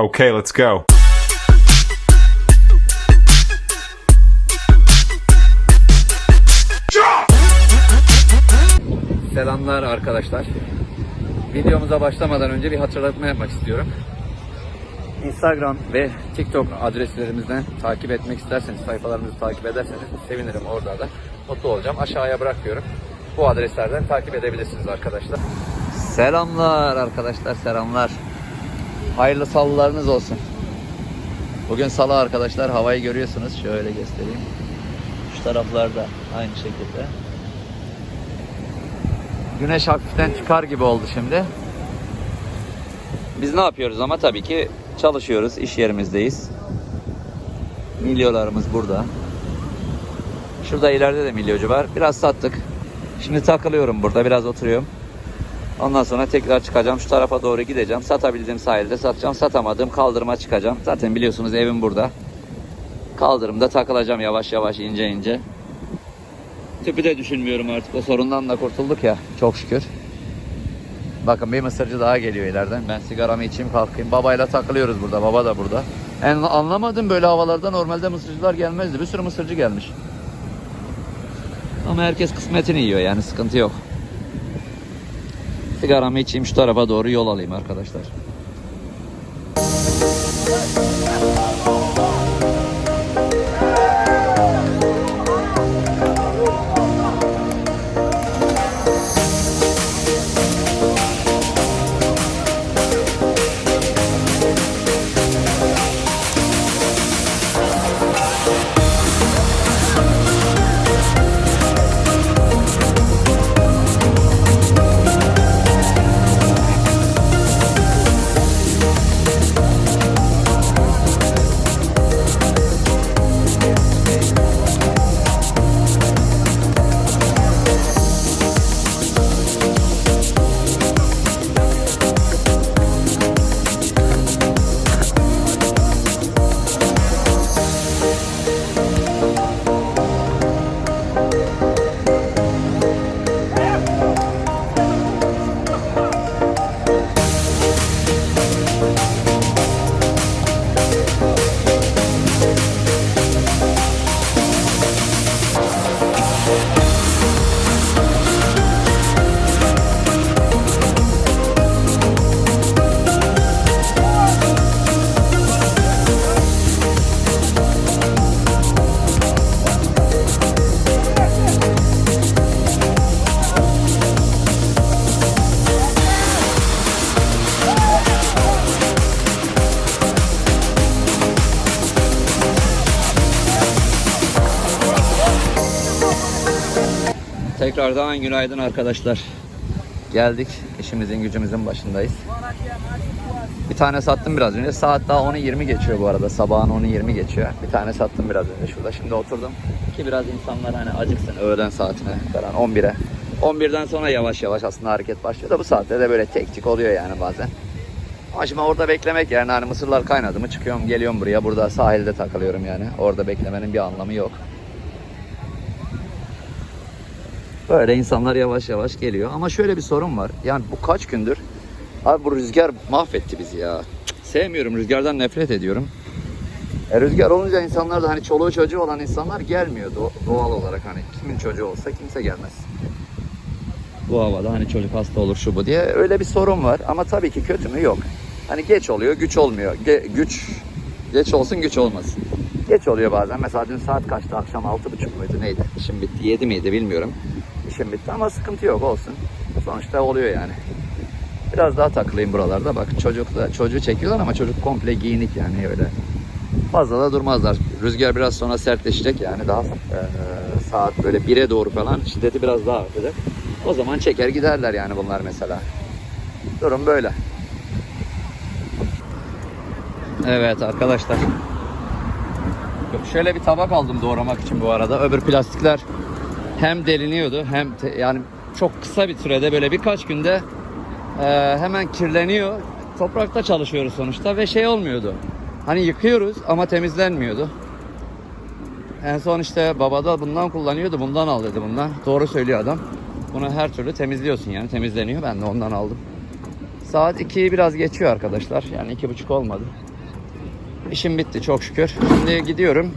Okay, let's go. Selamlar arkadaşlar. Videomuza başlamadan önce bir hatırlatma yapmak istiyorum. Instagram ve TikTok adreslerimizden takip etmek isterseniz, sayfalarımızı takip ederseniz sevinirim orada da. Mutlu olacağım. Aşağıya bırakıyorum. Bu adreslerden takip edebilirsiniz arkadaşlar. Selamlar arkadaşlar, selamlar. Hayırlı salılarınız olsun. Bugün salı arkadaşlar, havayı görüyorsunuz. Şöyle göstereyim. Şu taraflarda aynı şekilde. Güneş hafiften çıkar gibi oldu şimdi. Biz ne yapıyoruz ama tabii ki çalışıyoruz, iş yerimizdeyiz. Milyolarımız burada. Şurada ileride de milyocu var. Biraz sattık. Şimdi takılıyorum burada, biraz oturuyorum. Ondan sonra tekrar çıkacağım. Şu tarafa doğru gideceğim. Satabildiğim sahilde satacağım. Satamadığım kaldırıma çıkacağım. Zaten biliyorsunuz evim burada. Kaldırımda takılacağım yavaş yavaş ince ince. Tüpü de düşünmüyorum artık. O sorundan da kurtulduk ya. Çok şükür. Bakın bir mısırcı daha geliyor ileriden. Ben sigaramı içeyim kalkayım. Babayla takılıyoruz burada. Baba da burada. En anlamadım böyle havalarda normalde mısırcılar gelmezdi. Bir sürü mısırcı gelmiş. Ama herkes kısmetini yiyor yani sıkıntı yok. Sigaramı içeyim şu tarafa doğru yol alayım arkadaşlar. Tekrardan günaydın arkadaşlar. Geldik. İşimizin gücümüzün başındayız. Bir tane sattım biraz önce. Saat daha 10'u 20 geçiyor bu arada. Sabahın 10'u 20 geçiyor. Bir tane sattım biraz önce şurada. Şimdi oturdum. Ki biraz insanlar hani acıksın öğlen saatine falan 11'e. 11'den sonra yavaş yavaş aslında hareket başlıyor da bu saatte de böyle tek tek oluyor yani bazen. Ama şimdi orada beklemek yani hani mısırlar kaynadı mı çıkıyorum geliyorum buraya. Burada sahilde takılıyorum yani. Orada beklemenin bir anlamı yok. Böyle insanlar yavaş yavaş geliyor. Ama şöyle bir sorun var. Yani bu kaç gündür? Abi bu rüzgar mahvetti bizi ya. Sevmiyorum. Rüzgardan nefret ediyorum. E rüzgar olunca insanlar da hani çoluğu çocuğu olan insanlar gelmiyor do- doğal olarak hani kimin çocuğu olsa kimse gelmez. Bu havada hani çocuk hasta olur şu bu diye öyle bir sorun var ama tabii ki kötü mü yok. Hani geç oluyor güç olmuyor. Ge- güç geç olsun güç olmasın. Geç oluyor bazen. Mesela dün saat kaçtı? Akşam altı buçuk muydu? Neydi? İşim bitti. Yedi miydi bilmiyorum. İşim bitti ama sıkıntı yok olsun. Sonuçta oluyor yani. Biraz daha takılayım buralarda. Bak çocuk da çocuğu çekiyorlar ama çocuk komple giyinik yani öyle. Fazla da durmazlar. Rüzgar biraz sonra sertleşecek yani daha eee, saat böyle 1'e doğru falan şiddeti biraz daha artacak. O zaman çeker giderler yani bunlar mesela. Durum böyle. Evet arkadaşlar. Şöyle bir tabak aldım doğramak için bu arada. Öbür plastikler hem deliniyordu hem te- yani çok kısa bir sürede böyle birkaç günde e, hemen kirleniyor. Toprakta çalışıyoruz sonuçta ve şey olmuyordu. Hani yıkıyoruz ama temizlenmiyordu. En son işte baba da bundan kullanıyordu. Bundan al dedi bundan. Doğru söylüyor adam. Bunu her türlü temizliyorsun yani temizleniyor. Ben de ondan aldım. Saat 2'yi biraz geçiyor arkadaşlar. Yani iki buçuk olmadı. İşim bitti çok şükür. Şimdi gidiyorum.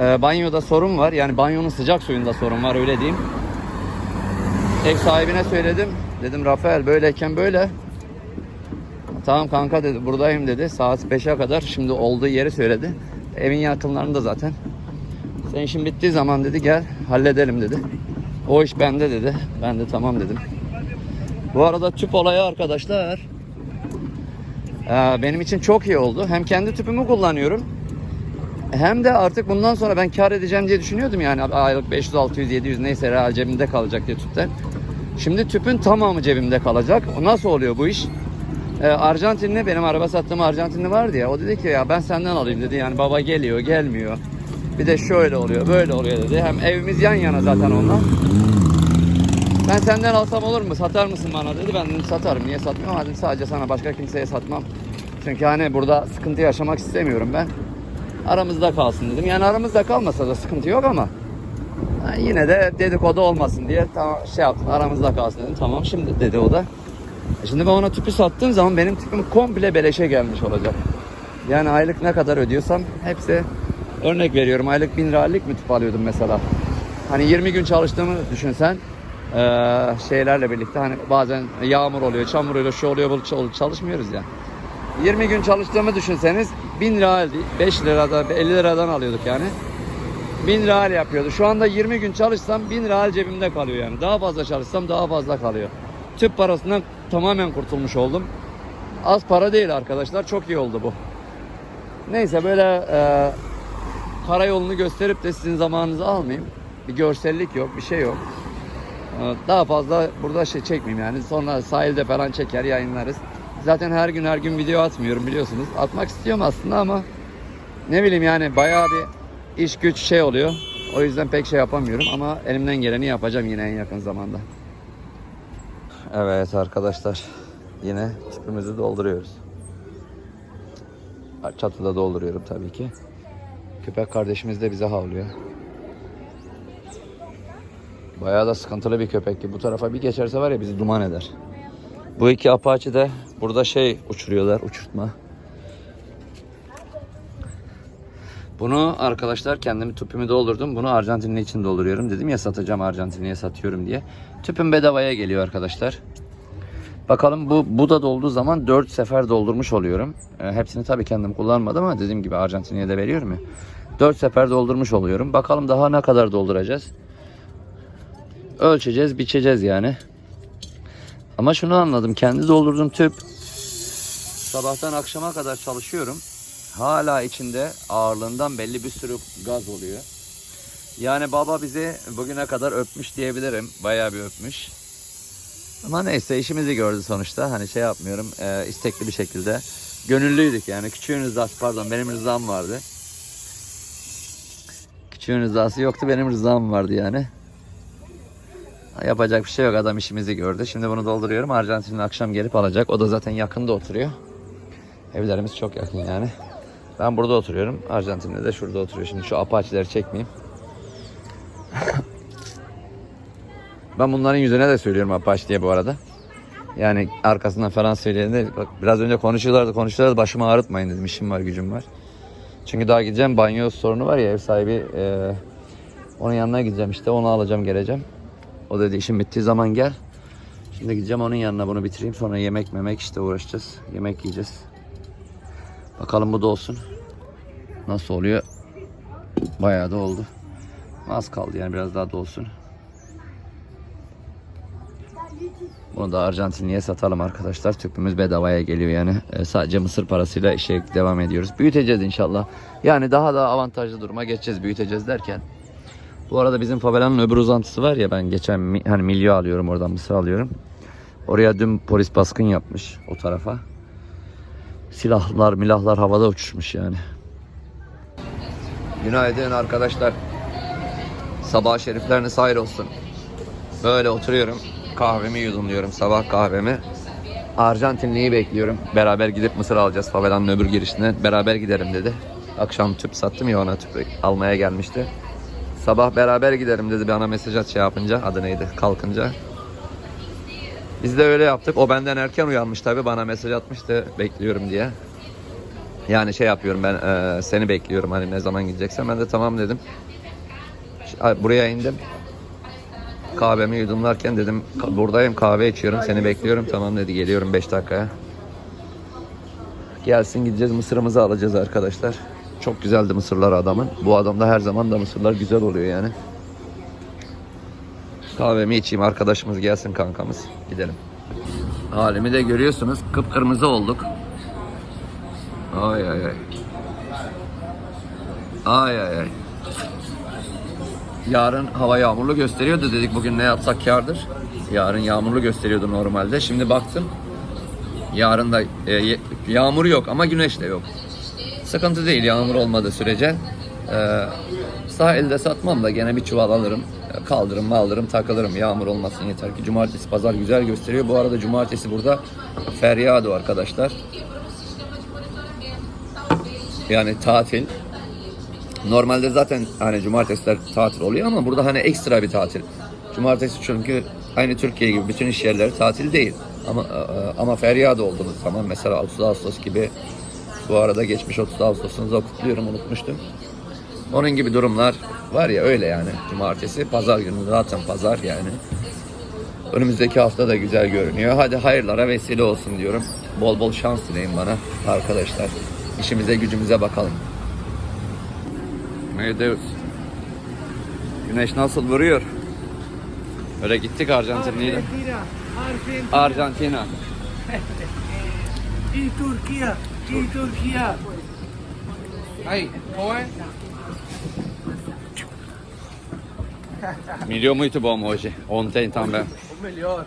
Ee, banyoda sorun var. Yani banyonun sıcak suyunda sorun var öyle diyeyim. Ev sahibine söyledim. Dedim Rafael böyleyken böyle. Tamam kanka dedi buradayım dedi. Saat 5'e kadar şimdi olduğu yeri söyledi. Evin yakınlarında zaten. Sen işin bittiği zaman dedi gel halledelim dedi. O iş bende dedi. Ben de tamam dedim. Bu arada tüp olayı arkadaşlar ee, benim için çok iyi oldu. Hem kendi tüpümü kullanıyorum. Hem de artık bundan sonra ben kar edeceğim diye düşünüyordum yani aylık 500, 600, 700 neyse herhalde cebimde kalacak diye tüpten. Şimdi tüpün tamamı cebimde kalacak. Nasıl oluyor bu iş? Ee, Arjantinli benim araba sattığım Arjantinli vardı ya. O dedi ki ya ben senden alayım dedi. Yani baba geliyor, gelmiyor. Bir de şöyle oluyor, böyle oluyor dedi. Hem evimiz yan yana zaten onunla. Ben senden alsam olur mu? Satar mısın bana dedi. Ben dedim satarım. Niye satmıyorum? Hadi sadece sana başka kimseye satmam. Çünkü hani burada sıkıntı yaşamak istemiyorum ben. Aramızda kalsın dedim. Yani aramızda kalmasa da sıkıntı yok ama ha, yine de dedikodu olmasın diye tamam şey yaptım. Aramızda kalsın dedim. Tamam şimdi dedi o da. E Şimdi ben ona tüpü sattığım zaman benim tüpüm komple beleşe gelmiş olacak. Yani aylık ne kadar ödüyorsam hepsi örnek veriyorum aylık 1000 liralık mı tüp alıyordum mesela. Hani 20 gün çalıştığımı düşünsen eee, şeylerle birlikte hani bazen yağmur oluyor, çamur oluyor, şu oluyor, bu çalışmıyoruz ya. 20 gün çalıştığımı düşünseniz 1000 lira değil, 5 liradan 50 liradan alıyorduk yani. 1000 lira yapıyordu. Şu anda 20 gün çalışsam 1000 lira cebimde kalıyor yani. Daha fazla çalışsam daha fazla kalıyor. Tüp parasından tamamen kurtulmuş oldum. Az para değil arkadaşlar. Çok iyi oldu bu. Neyse böyle e, karayolunu gösterip de sizin zamanınızı almayayım. Bir görsellik yok, bir şey yok. E, Daha fazla burada şey çekmeyeyim yani. Sonra sahilde falan çeker yayınlarız. Zaten her gün her gün video atmıyorum biliyorsunuz. Atmak istiyorum aslında ama ne bileyim yani bayağı bir iş güç şey oluyor. O yüzden pek şey yapamıyorum ama elimden geleni yapacağım yine en yakın zamanda. Evet arkadaşlar yine tüpümüzü dolduruyoruz. Çatıda dolduruyorum tabii ki. Köpek kardeşimiz de bize havlıyor. Bayağı da sıkıntılı bir köpek ki bu tarafa bir geçerse var ya bizi duman eder. Bu iki Apache de burada şey uçuruyorlar uçurtma. Bunu arkadaşlar kendimi tüpümü doldurdum. Bunu Arjantinli için dolduruyorum. Dedim ya satacağım Arjantinli'ye satıyorum diye. Tüpüm bedavaya geliyor arkadaşlar. Bakalım bu bu da dolduğu zaman 4 sefer doldurmuş oluyorum. E, hepsini tabii kendim kullanmadım ama dediğim gibi Arjantinli'ye de veriyorum ya. 4 sefer doldurmuş oluyorum. Bakalım daha ne kadar dolduracağız. Ölçeceğiz, biçeceğiz yani. Ama şunu anladım. Kendi doldurduğum tüp sabahtan akşama kadar çalışıyorum. Hala içinde ağırlığından belli bir sürü gaz oluyor. Yani baba bizi bugüne kadar öpmüş diyebilirim. Bayağı bir öpmüş. Ama neyse işimizi gördü sonuçta. Hani şey yapmıyorum. e, istekli bir şekilde. Gönüllüydük yani. Küçüğün rızası pardon benim rızam vardı. Küçüğün rızası yoktu benim rızam vardı yani. Yapacak bir şey yok adam işimizi gördü. Şimdi bunu dolduruyorum. Arjantin'in akşam gelip alacak. O da zaten yakında oturuyor. Evlerimiz çok yakın yani. Ben burada oturuyorum. Arjantin'de de şurada oturuyor. Şimdi şu apaçileri çekmeyeyim. ben bunların yüzüne de söylüyorum apaç diye bu arada. Yani arkasından falan söyleyenler bak biraz önce konuşuyorlardı konuşuyorlardı başımı ağrıtmayın dedim işim var gücüm var. Çünkü daha gideceğim banyo sorunu var ya ev sahibi e, onun yanına gideceğim işte onu alacağım geleceğim. O dedi işim bittiği zaman gel. Şimdi gideceğim onun yanına bunu bitireyim sonra yemek memek işte uğraşacağız. Yemek yiyeceğiz. Bakalım bu da olsun. Nasıl oluyor? Bayağı da oldu. Az kaldı yani biraz daha da olsun. Bunu da Arjantinli'ye satalım arkadaşlar. Tüpümüz bedavaya geliyor yani. E, sadece mısır parasıyla işe devam ediyoruz. Büyüteceğiz inşallah. Yani daha da avantajlı duruma geçeceğiz büyüteceğiz derken. Bu arada bizim favelanın öbür uzantısı var ya ben geçen hani milyo alıyorum oradan mısır alıyorum. Oraya dün polis baskın yapmış o tarafa. Silahlar milahlar havada uçuşmuş yani. Günaydın arkadaşlar. Sabah şerifleriniz hayır olsun. Böyle oturuyorum. Kahvemi yudumluyorum sabah kahvemi. Arjantinliyi bekliyorum. Beraber gidip mısır alacağız favelanın öbür girişine. Beraber giderim dedi. Akşam tüp sattım ya ona tüp almaya gelmişti. Sabah beraber giderim dedi bana mesaj at şey yapınca. Adı neydi? Kalkınca. Biz de öyle yaptık. O benden erken uyanmış tabii. Bana mesaj atmıştı bekliyorum diye. Yani şey yapıyorum ben e, seni bekliyorum hani ne zaman gideceksen ben de tamam dedim. Buraya indim. Kahvemi yudumlarken dedim "Ka- buradayım kahve içiyorum seni bekliyorum tamam dedi geliyorum 5 dakikaya. Gelsin gideceğiz mısırımızı alacağız arkadaşlar. Çok güzeldi mısırlar adamın. Bu adamda her zaman da mısırlar güzel oluyor yani. Kahvemi içeyim arkadaşımız gelsin kankamız. Gidelim. Halimi de görüyorsunuz. Kıpkırmızı olduk. Ay ay ay. Ay ay ay. Yarın hava yağmurlu gösteriyordu dedik bugün ne yapsak kardır. Yarın yağmurlu gösteriyordu normalde. Şimdi baktım. Yarın da e, yağmur yok ama güneş de yok. Sıkıntı değil yağmur olmadığı sürece. Ee, sahilde satmam da gene bir çuval alırım. Kaldırım maldırım takılırım. Yağmur olmasın yeter ki. Cumartesi pazar güzel gösteriyor. Bu arada cumartesi burada feryado arkadaşlar. Yani tatil. Normalde zaten hani cumartesiler tatil oluyor ama burada hani ekstra bir tatil. Cumartesi çünkü aynı Türkiye gibi bütün iş yerleri tatil değil. Ama e, ama feryado olduğumuz zaman mesela 30 Ağustos gibi bu arada geçmiş 30 Ağustos'unuzu da kutluyorum unutmuştum. Onun gibi durumlar var ya öyle yani. Cumartesi, pazar günü zaten pazar yani. Önümüzdeki hafta da güzel görünüyor. Hadi hayırlara vesile olsun diyorum. Bol bol şans dileyin bana arkadaşlar. İşimize gücümüze bakalım. Medeus. Güneş nasıl vuruyor? Öyle gittik Arjantin'le. Argentina, Argentina Arjantina. y Turquía, y Turquía. Ahí, ¿cómo es? Milyon muito bom hoje. Ontem também. O melhor.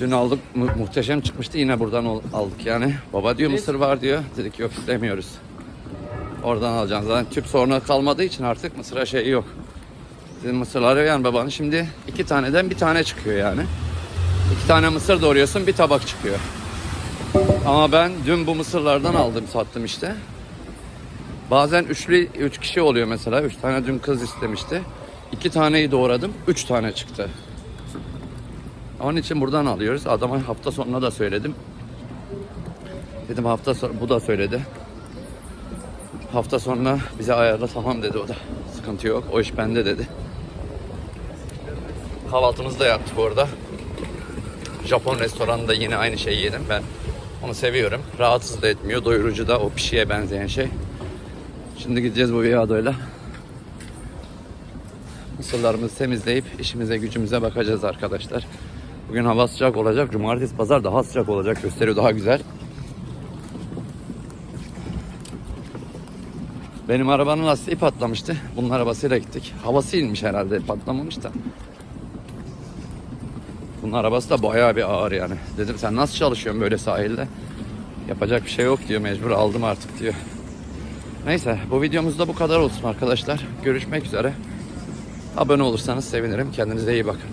Dün aldık mu- muhteşem çıkmıştı yine buradan ol- aldık yani. Baba diyor mısır var diyor. Dedik yok istemiyoruz. Oradan alacağız. Zaten tüp sorunu kalmadığı için artık mısıra şey yok. Dedim mısırları yani babanın şimdi iki taneden bir tane çıkıyor yani. İki tane mısır doğruyorsun bir tabak çıkıyor. Ama ben dün bu mısırlardan aldım sattım işte. Bazen üçlü üç kişi oluyor mesela. Üç tane dün kız istemişti. İki taneyi doğradım. Üç tane çıktı. Onun için buradan alıyoruz. Adama hafta sonuna da söyledim. Dedim hafta sonu bu da söyledi. Hafta sonuna bize ayarla tamam dedi o da. Sıkıntı yok. O iş bende dedi. Kahvaltımızı da yaptık orada. Japon restoranında yine aynı şeyi yedim ben. Onu seviyorum. Rahatsız da etmiyor. Doyurucu da o pişiye benzeyen şey. Şimdi gideceğiz bu viadoyla. Mısırlarımızı temizleyip işimize gücümüze bakacağız arkadaşlar. Bugün hava sıcak olacak. Cumartesi pazar daha sıcak olacak. Gösteriyor daha güzel. Benim arabanın lastiği patlamıştı. Bunun arabasıyla gittik. Havası inmiş herhalde. Patlamamış da. Bunun arabası da bayağı bir ağır yani. Dedim sen nasıl çalışıyorsun böyle sahilde? Yapacak bir şey yok diyor. Mecbur aldım artık diyor. Neyse bu videomuzda bu kadar olsun arkadaşlar. Görüşmek üzere. Abone olursanız sevinirim. Kendinize iyi bakın.